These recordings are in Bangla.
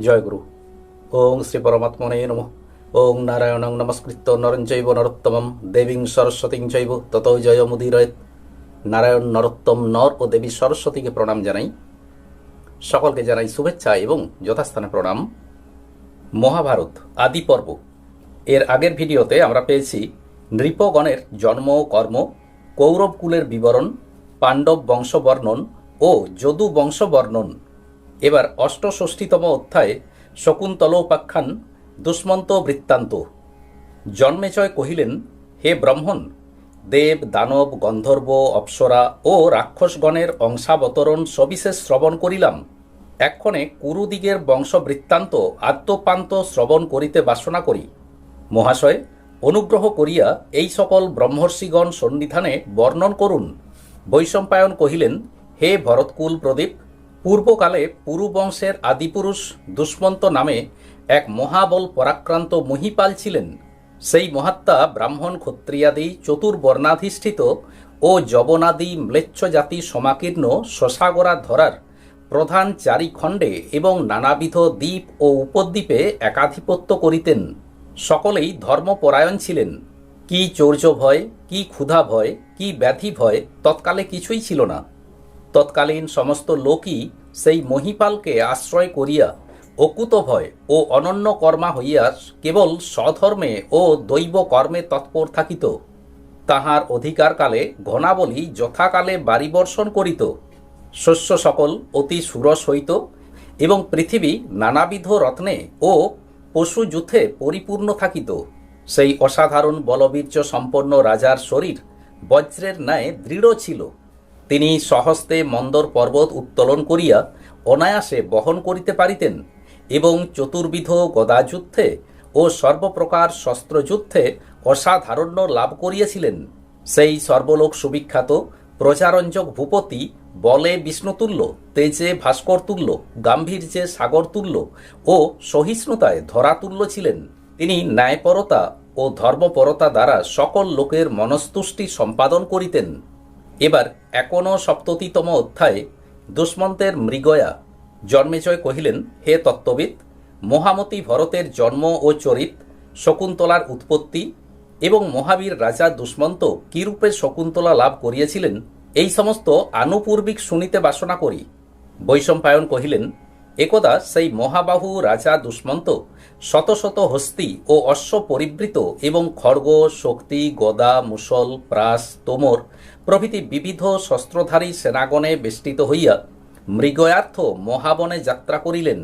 জয়গুরু। ওং শ্রী পরমাত্মনে নম। ওং নারায়ণং নমস্কৃত্য নরঞ্চৈব নরোত্তমম। দেবীং সরস্বতীং চৈব তত জয় মুদিরয়েত নারায়ণ নরোত্তম নর ও দেবী সরস্বতীকে প্রণাম জানাই। সকলকে জানাই শুভেচ্ছা এবং যথাস্থানে প্রণাম। মহাভারত, আদি পর্ব। এর আগের ভিডিওতে আমরা পেয়েছি নৃপগণের জন্ম ও কর্ম কৌরব কুলের বিবরণ, পাণ্ডব বংশবর্ণন ও যদু বংশবর্ণন। এবার অষ্টষষ্ঠীতম অধ্যায়ে শকুন্তলোপাখ্যান দুষ্মন্ত বৃত্তান্ত। জন্মেজয় কহিলেন, হে ব্রহ্মণ, দেব, দানব, গন্ধর্ব, অপ্সরা ও রাক্ষসগণের অংশাবতরণ সবিশেষ শ্রবণ করিলাম। এক্ষণে কুরুদিগের বংশবৃত্তান্ত আত্মপান্ত শ্রবণ করিতে বাসনা করি। মহাশয়, অনুগ্রহ করিয়া এই সকল ব্রহ্মর্ষিগণ সন্নিধানে বর্ণন করুন। বৈশম্পায়ন কহিলেন, হে ভরতকুল প্রদীপ পূর্বকালে পুরুবংশের আদিপুরুষ দুষ্মন্ত নামে এক মহাবল পরাক্রান্ত মহিপাল ছিলেন। সেই মহাত্মা ব্রাহ্মণ ক্ষত্রিয়াদি, চতুর্বর্ণাধিষ্ঠিত ও যবনাদি ম্লেচ্ছ জাতি সমাকীর্ণ শশাগরা ধরার প্রধান চারি খণ্ডে এবং নানাবিধ দ্বীপ ও উপদ্বীপে একাধিপত্য করিতেন। সকলেই ধর্মপরায়ণ ছিলেন। কি চৌর্য ভয় কি ক্ষুধা ভয় কি ব্যাধি ভয় তৎকালে কিছুই ছিল না। তৎকালীন সমস্ত লোকই সেই মহিপালকে আশ্রয় করিয়া অকুত ভয় ও অনন্য কর্মা হইয়া কেবল স্বধর্মে ও দৈব কর্মে তৎপর থাকিত। তাহার অধিকারকালে ঘনাবলী যথাকালে বাড়িবর্ষণ করিত। শস্য সকল অতি সুরস হইত এবং পৃথিবী নানাবিধ রত্নে ও পশু যুথে পরিপূর্ণ থাকিত। সেই অসাধারণ বলবীর্য সম্পন্ন রাজার শরীর বজ্রের ন্যায় দৃঢ় ছিল। তিনি সহস্তে মন্দর পর্বত উত্তোলন করিয়া অনায়াসে বহন করিতে পারিতেন এবং চতুর্বিধ গদাযুদ্ধে ও সর্বপ্রকার শস্ত্রযুদ্ধে অসাধারণ্য লাভ করিয়াছিলেন। সেই সর্বলোক সুবিখ্যাত প্রজারঞ্জক ভূপতি বলে বিষ্ণুতুল্য, তেজে ভাস্করতুল্য, গাম্ভীর্যে সাগরতুল্য ও সহিষ্ণুতায় ধরাতুল্য ছিলেন। তিনি ন্যায়পরতা ও ধর্মপরতা দ্বারা সকল লোকের মনস্তুষ্টি সম্পাদন করিতেন। এবার একন সপ্ততিতম অধ্যায়ে দুষ্মন্তের মৃগয়া জন্মেজয় কহিলেন, হে তত্ত্ববিদ, মহামতি ভরতের জন্ম ও চরিত শকুন্তলার উৎপত্তি এবং মহাবীর রাজা দুষ্মন্ত কিরূপে শকুন্তলা লাভ করিয়াছিলেন, এই সমস্ত আনুপূর্বিক শুনিতে বাসনা করি। বৈশম্পায়ন কহিলেন, একদা সেই মহাবাহু রাজা দুষ্মন্ত শত শত হস্তি ও অশ্ব পরিবৃত এবং খড়গ, শক্তি, গদা মুসল প্রাস, তোমর প্রভৃতি বিবিধ শস্ত্রধারী সেনাগণে বেষ্টিত হইয়া মৃগয়ার্থ মহাবনে যাত্রা করিলেন।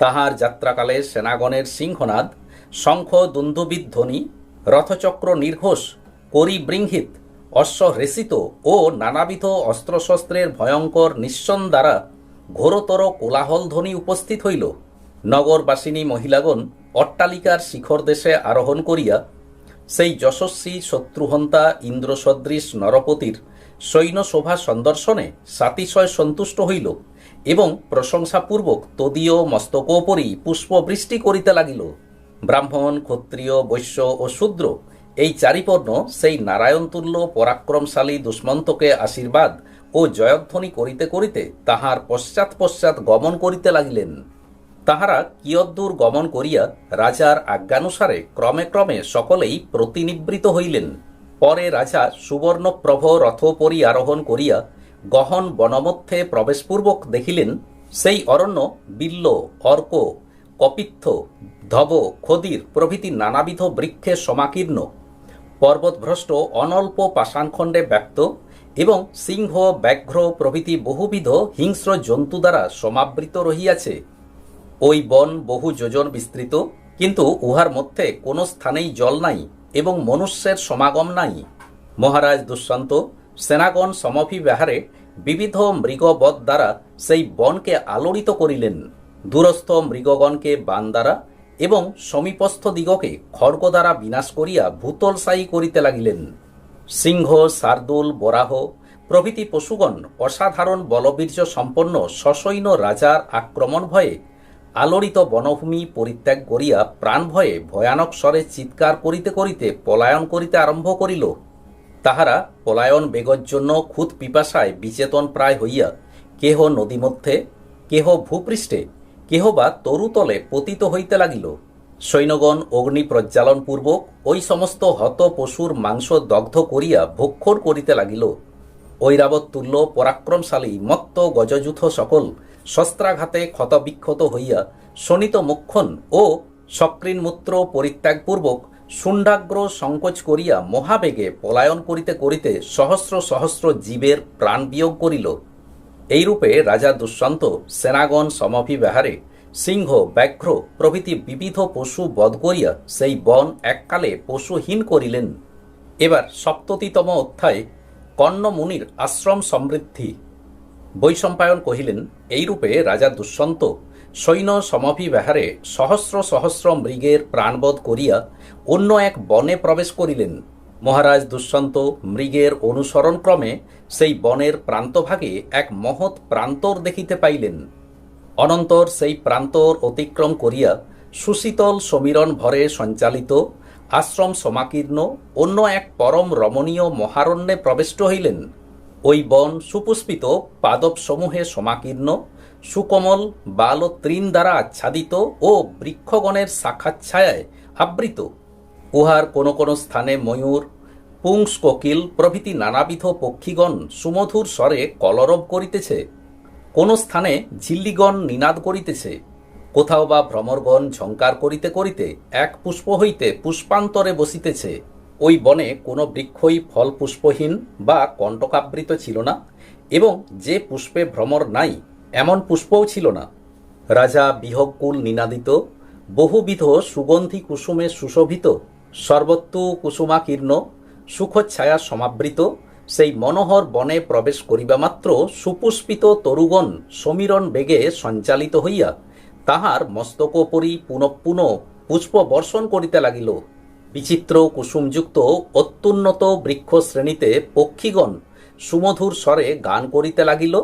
তাহার যাত্রাকালে সেনাগণের সিংহনাদ, শঙ্খ দুন্দুবিধ্বনি রথচক্র নির্ঘোষ করিবৃংহিত অশ্ব হ্রেসিত ও নানাবিধ অস্ত্রশস্ত্রের ভয়ঙ্কর নিঃসন দ্বারা ঘোরতর কোলাহল ধ্বনি উপস্থিত হইল। নগরবাসিনী মহিলাগণ অট্টালিকার শিখর দেশে আরোহণ করিয়া সেই যশস্বী শত্রুহন্তা ইন্দ্রসদৃশ নরপতির সৈন্যশোভা সন্দর্শনে সাতিশয় সন্তুষ্ট হইল এবং প্রশংসাপূর্বক তদীয় মস্তকোপরি পুষ্পবৃষ্টি করিতে লাগিল। ব্রাহ্মণ, ক্ষত্রিয়, বৈশ্য ও শূদ্র এই চারিপর্ণ সেই নারায়ণতুল্য পরাক্রমশালী দুষ্মন্তকে আশীর্বাদ ও জয়ধ্বনি করিতে করিতে তাহার পশ্চাৎ পশ্চাৎ গমন করিতে লাগিলেন। তাহারা কিয়দ্দূর গমন করিয়া রাজার আজ্ঞানুসারে ক্রমে ক্রমে সকলেই প্রতিনিবৃত হইলেন। পরে রাজা সুবর্ণপ্রভ রথোপরি আরোহণ করিয়া গহন বনমধ্যে প্রবেশপূর্বক দেখিলেন, সেই অরণ্য বিল্ল, অর্ক, কপিত্থ, ধব, খদির প্রভৃতি নানাবিধ বৃক্ষে সমাকীর্ণ। পর্বতভ্রষ্ট অনল্প পাষাণখণ্ডে ব্যক্ত এবং সিংহ, ব্যাঘ্র প্রভৃতি বহুবিধ হিংস্র জন্তু দ্বারা সমাবৃত রহিয়াছে। ওই বন বহু যোজন বিস্তৃত, কিন্তু উহার মধ্যে কোনো স্থানেই জল নাই এবং মনুষ্যের সমাগম নাই। মহারাজ দুষ্যন্ত, সেনাগণ সমভিব্যাহারে বিবিধ মৃগবধ দ্বারা সেই বনকে আলোড়িত করিলেন। দূরস্থ মৃগগণকে বান দ্বারা এবং সমীপস্থ দিগকে খড়গ দ্বারা বিনাশ করিয়া ভূতলসায়ী করিতে লাগিলেন। সিংহ শার্দুল বরাহ প্রভৃতি পশুগণ অসাধারণ বলবীর্য সম্পন্ন সসৈন্য রাজার আক্রমণ ভয়ে আলোড়িত বনভূমি পরিত্যাগ করিয়া প্রাণ ভয়ে ভয়ানক স্বরে চিৎকার করিতে করিতে পলায়ন করিতে আরম্ভ করিল। তাহারা পলায়ন বেগর জন্য খুদ পিপাসায় বিচেতন প্রায় হইয়া কেহ নদীমধ্যে, কেহ ভূপৃষ্ঠে, কেহ বা তরুতলে পতিত হইতে লাগিল। সৈন্যগণ অগ্নি প্রজ্বালন পূর্বক ওই সমস্ত হত পশুর মাংস দগ্ধ করিয়া ভক্ষণ করিতে লাগিল। ঐরাবত তুল্য, পরাক্রমশালী, মত্ত গজযুথ সকল শস্ত্রাঘাতে ক্ষতবিক্ষত হইয়া শোণিত মুক্ষণ ও সক্রিনমূত্র পরিত্যাগপূর্বক শুণ্ডাগ্র সংকোচ করিয়া মহাবেগে পলায়ন করিতে করিতে সহস্র সহস্র জীবের প্রাণবিয়োগ করিল। এইরূপে রাজা দুষ্যন্ত সেনাগণ সমভিব্যাহারে সিংহ, ব্যাঘ্র প্রভৃতি বিবিধ পশু বধ করিয়া সেই বন এককালে পশুহীন করিলেন। এবার সপ্ততিতম অধ্যায় কর্ণমুনির আশ্রম সমৃদ্ধি। বৈশম্পায়ন কহিলেন, এইরূপে রাজা দুষ্যন্ত সৈন্য সমভিব্যাহারে সহস্র সহস্র মৃগের প্রাণবধ করিয়া অন্য এক বনে প্রবেশ করিলেন। মহারাজ দুষ্যন্ত মৃগের অনুসরণক্রমে সেই বনের প্রান্তভাগে এক মহৎ প্রান্তর দেখিতে পাইলেন। অনন্তর সেই প্রান্তর অতিক্রম করিয়া সুশীতল সমীরণ ভরে সঞ্চালিত আশ্রম সমাকীর্ণ অন্য এক পরম রমণীয় মহারণ্যে প্রবিষ্ট হইলেন। ওই বন সুপুষ্পিত পাদপসমূহে সমাকীর্ণ, সুকমল বাল তৃণ দ্বারা আচ্ছাদিত ও বৃক্ষগণের শাখাচ্ছায়ায় আবৃত। উহার কোন কোন স্থানে ময়ূর, পুংস কোকিল প্রভৃতি নানাবিধ পক্ষীগণ সুমধুর স্বরে কলরব করিতেছে। কোন স্থানে ঝিল্লিগণ নিনাদ করিতেছে। কোথাও বা ভ্রমরগণ ঝঙ্কার করিতে করিতে এক পুষ্প হইতে পুষ্পান্তরে বসিতেছে। ওই বনে কোনো বৃক্ষই ফল পুষ্পহীন বা কণ্টকাবৃত ছিল না এবং যে পুষ্পে ভ্রমর নাই, এমন পুষ্পও ছিল না। রাজা বিহকুল নিনাদিত, বহুবিধ সুগন্ধি কুসুমে সুশোভিত, সর্বত্র কুসুমাকীর্ণ, সুখচ্ছায়া সমাবৃত, সেই মনোহর বনে প্রবেশ করিবা মাত্র সুপুষ্পিত তরুগণ সমীরণ বেগে সঞ্চালিত হইয়া তাহার মস্তকোপরি পুনঃ পুনঃ পুষ্প বর্ষণ করিতে লাগিল। বিচিত্র কুসুমযুক্ত অত্যুন্নত বৃক্ষ শ্রেণীতে পক্ষীগণ সুমধুর স্বরে গান করিতে লাগিল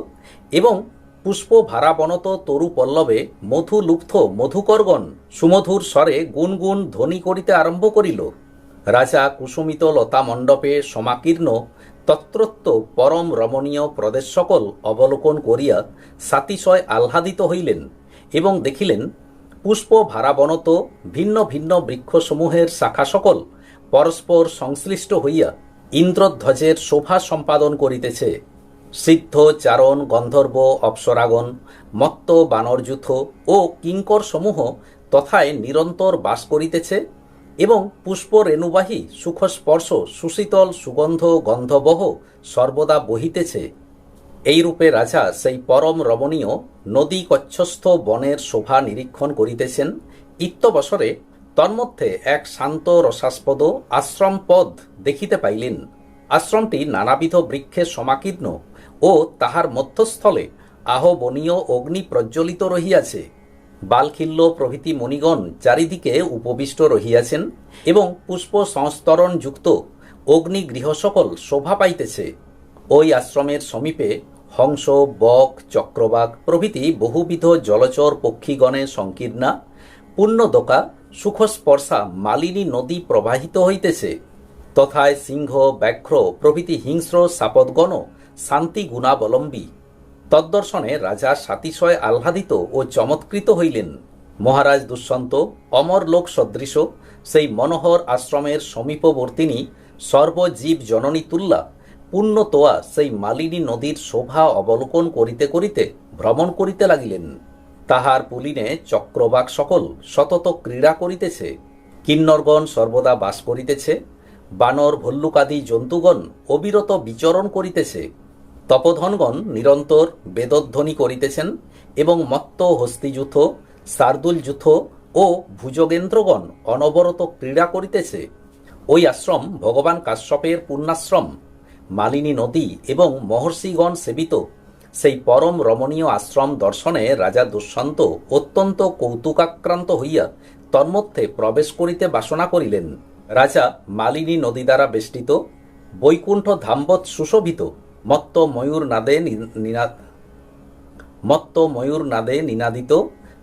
এবং পুষ্প ভারাবনত তরু পল্লবে মধু লুপ্ত মধুকরগণ সুমধুর স্বরে গুনগুন ধ্বনি করিতে আরম্ভ করিল। রাজা কুসুমিত লতা মণ্ডপে সমাকীর্ণ তত্রত্ব পরম রমণীয় প্রদেশ সকল অবলোকন করিয়া সাতিশয় আহ্লাদিত হইলেন এবং দেখিলেন পুষ্প ভারাবনত ভিন্ন ভিন্ন বৃক্ষসমূহের শাখা সকল পরস্পর সংশ্লিষ্ট হইয়া ইন্দ্রধ্বজের শোভা সম্পাদন করিতেছে। সিদ্ধ, চারণ, গন্ধর্ব, অপ্সরাগণ, মত্ত, বানরযুথ ও কিঙ্কর সমূহ তথায় নিরন্তর বাস করিতেছে এবং পুষ্প রেণুবাহী সুখস্পর্শ, সুশীতল সুগন্ধ গন্ধবহ সর্বদা বহিতেছে। এইরূপে রাজা সেই পরম রমণীয় নদী কচ্ছস্থ বনের শোভা নিরীক্ষণ করিতেছেন। ইত্যবসরে তন্মধ্যে এক শান্ত রসাস্পদ আশ্রম পদ দেখিতে পাইলেন। আশ্রমটি নানাবিধ বৃক্ষে সমাকীর্ণ ও তাহার মধ্যস্থলে আহবনীয় অগ্নি প্রজ্বলিত রহিয়াছে। বালখিল্য প্রভৃতি মণিগণ চারিদিকে উপবিষ্ট রহিয়াছেন এবং পুষ্প সংস্তরণ যুক্ত অগ্নিগৃহ সকল শোভা পাইতেছে। ওই আশ্রমের সমীপে হংস, বক, চক্রবাক প্রভৃতি বহুবিধ জলচর পক্ষীগণে সংকীর্ণা পূর্ণদোকা সুখস্পর্শা মালিনী নদী প্রবাহিত হইতেছে। তথায় সিংহ, ব্যাঘ্র প্রভৃতি হিংস্র সাপদগণ শান্তি গুণাবলম্বী। তদ্দর্শনে রাজা সাতিশয় আহ্লাদিত ও চমৎকৃত হইলেন। মহারাজ দুষ্যন্ত, অমর লোক সদৃশ, সেই মনোহর আশ্রমের সমীপবর্তিনী সর্বজীব জননী তুল্লা পূর্ণ তোয়া সেই মালিনী নদীর শোভা অবলোকন করিতে করিতে ভ্রমণ করিতে লাগিলেন। তাহার পুলিনে চক্রবাক সকল সতত ক্রীড়া করিতেছে। কিন্নরগণ সর্বদা বাস করিতেছে। বানর, ভল্লুকাদি, জন্তুগণ অবিরত বিচরণ করিতেছে। তপধনগণ নিরন্তর বেদধ্বনি করিতেছেন এবং মত্ত হস্তিযুথ শার্দুল যুথ ও ভুজগেন্দ্রগণ অনবরত ক্রীড়া করিতেছে। ওই আশ্রম ভগবান কাশ্যপের পুণ্যাশ্রম মালিনী নদী এবং মহর্ষিগণ সেবিত। সেই পরম রমণীয় আশ্রম দর্শনে রাজা দুষ্যন্ত অত্যন্ত কৌতুকাক্রান্ত হইয়া তন্মধ্যে প্রবেশ করিতে বাসনা করিলেন। রাজা মালিনী নদী দ্বারা বেষ্টিত, বৈকুণ্ঠ ধাম্বৎ সুশোভিত, মত্ত ময়ূর নাদে মত্ত ময়ূর নাদে নিনাদিত,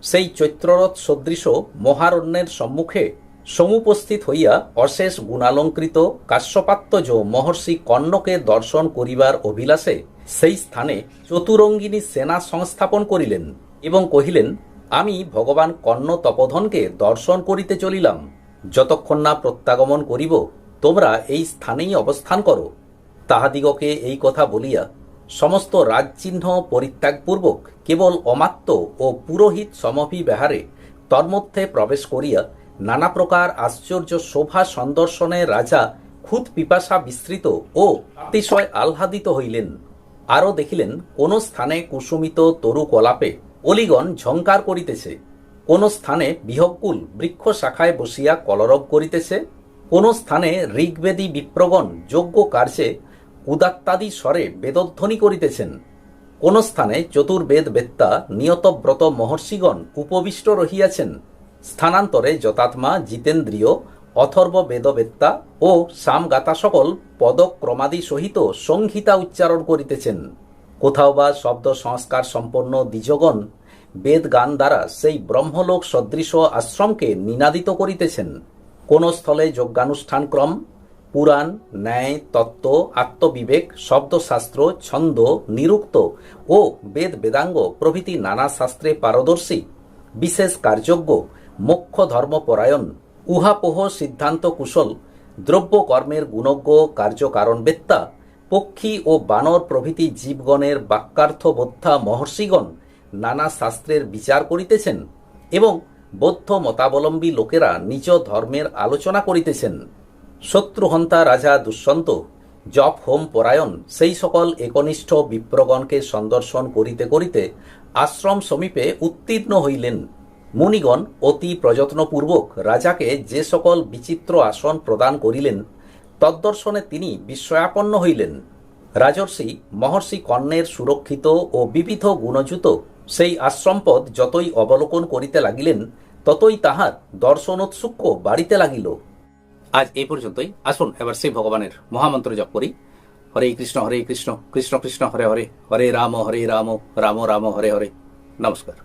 সেই চৈত্ররথ সদৃশ মহারণ্যের সম্মুখে সমুপস্থিত হইয়া অশেষ গুণালঙ্কৃত কাশ্যপাত্তজ মহর্ষি কর্ণকে দর্শন করিবার অভিলাষে সেই স্থানে চতুরঙ্গিনী সেনা সংস্থাপন করিলেন এবং কহিলেন, আমি ভগবান কর্ণ তপোধনকে দর্শন করিতে চলিলাম। যতক্ষণ না প্রত্যাগমন করিব, তোমরা এই স্থানেই অবস্থান করো তাহাদিগকে এই কথা বলিয়া সমস্ত রাজচিহ্ন পরিত্যাগপূর্বক কেবল অমাত্য ও পুরোহিত সমভি বেহারে তন্মধ্যে প্রবেশ করিয়া নানা প্রকার আশ্চর্য শোভা সন্দর্শনে রাজা খুদ পিপাসা বিস্তৃত ও অতিশয় আহ্লাদিত হইলেন। আরও দেখিলেন, কোন স্থানে কুসুমিত তরু কলাপে অলিগণ ঝঙ্কার করিতেছে। কোন স্থানে বিহকুল বৃক্ষ শাখায় বসিয়া কলরব করিতেছে। কোন স্থানে ঋগ্বেদী বিপ্রগণ যোগ্য কার্যে উদাত্তাদি স্বরে বেদধ্বনি করিতেছেন। কোন স্থানে চতুর্বেদ বেত্তা নিয়তব্রত মহর্ষিগণ উপবিষ্ট রহিয়াছেন। স্থানান্তরে যতাত্মা জিতেন্দ্রিয়, অথর্ব বেদবেত্তা ও সামগাতা সকল পদক্রমাদি সহিত সংহিতা উচ্চারণ করিতেছেন। কোথাও বা শব্দ সংস্কার সম্পন্ন দ্বিজগণ বেদ গান দ্বারা সেই ব্রহ্মলোক সদৃশ আশ্রমকে নিনাদিত করিতেছেন। কোন স্থলে যজ্ঞানুষ্ঠান ক্রম, পুরাণ, ন্যায়, তত্ত্ব, আত্মবিবেক, শব্দশাস্ত্র, ছন্দ, নিরুক্ত ও বেদ বেদাঙ্গ প্রভৃতি নানা শাস্ত্রে পারদর্শী, বিশেষ কার্যজ্ঞ মোক্ষ ধর্মপরায়ণ উহাপোহ সিদ্ধান্ত কুশল দ্রব্য কর্মের গুণজ্ঞ কার্যকারণবেত্তা, পক্ষী ও বানর প্রভৃতি জীবগণের বাক্যার্থ বোদ্ধা মহর্ষিগণ নানা শাস্ত্রের বিচার করিতেছেন এবং বৌদ্ধ মতাবলম্বী লোকেরা নিজ ধর্মের আলোচনা করিতেছেন। শত্রুহন্তা রাজা দুষ্যন্ত, জপ হোম পরায়ণ, সেই সকল একনিষ্ঠ বিপ্রগণকে সন্দর্শন করিতে করিতে আশ্রম সমীপে উত্তীর্ণ হইলেন। মুনিগণ অতি প্রযত্নপূর্বক রাজাকে যে সকল বিচিত্র আসন প্রদান করিলেন, তদ্দর্শনে তিনি বিস্ময়াপন্ন হইলেন। রাজর্ষি, মহর্ষি কর্ণের সুরক্ষিত ও বিবিধ গুণযুত সেই আশ্রমপদ যতই অবলোকন করিতে লাগিলেন, ততই তাহার দর্শনোৎসুক্য বাড়িতে লাগিল। আজ এই পর্যন্তই। আসুন এবার সেই ভগবানের মহামন্ত্র জপ করি। হরে কৃষ্ণ হরে কৃষ্ণ কৃষ্ণ কৃষ্ণ, হরে হরে হরে রাম হরে রাম রাম রাম, হরে হরে। নমস্কার।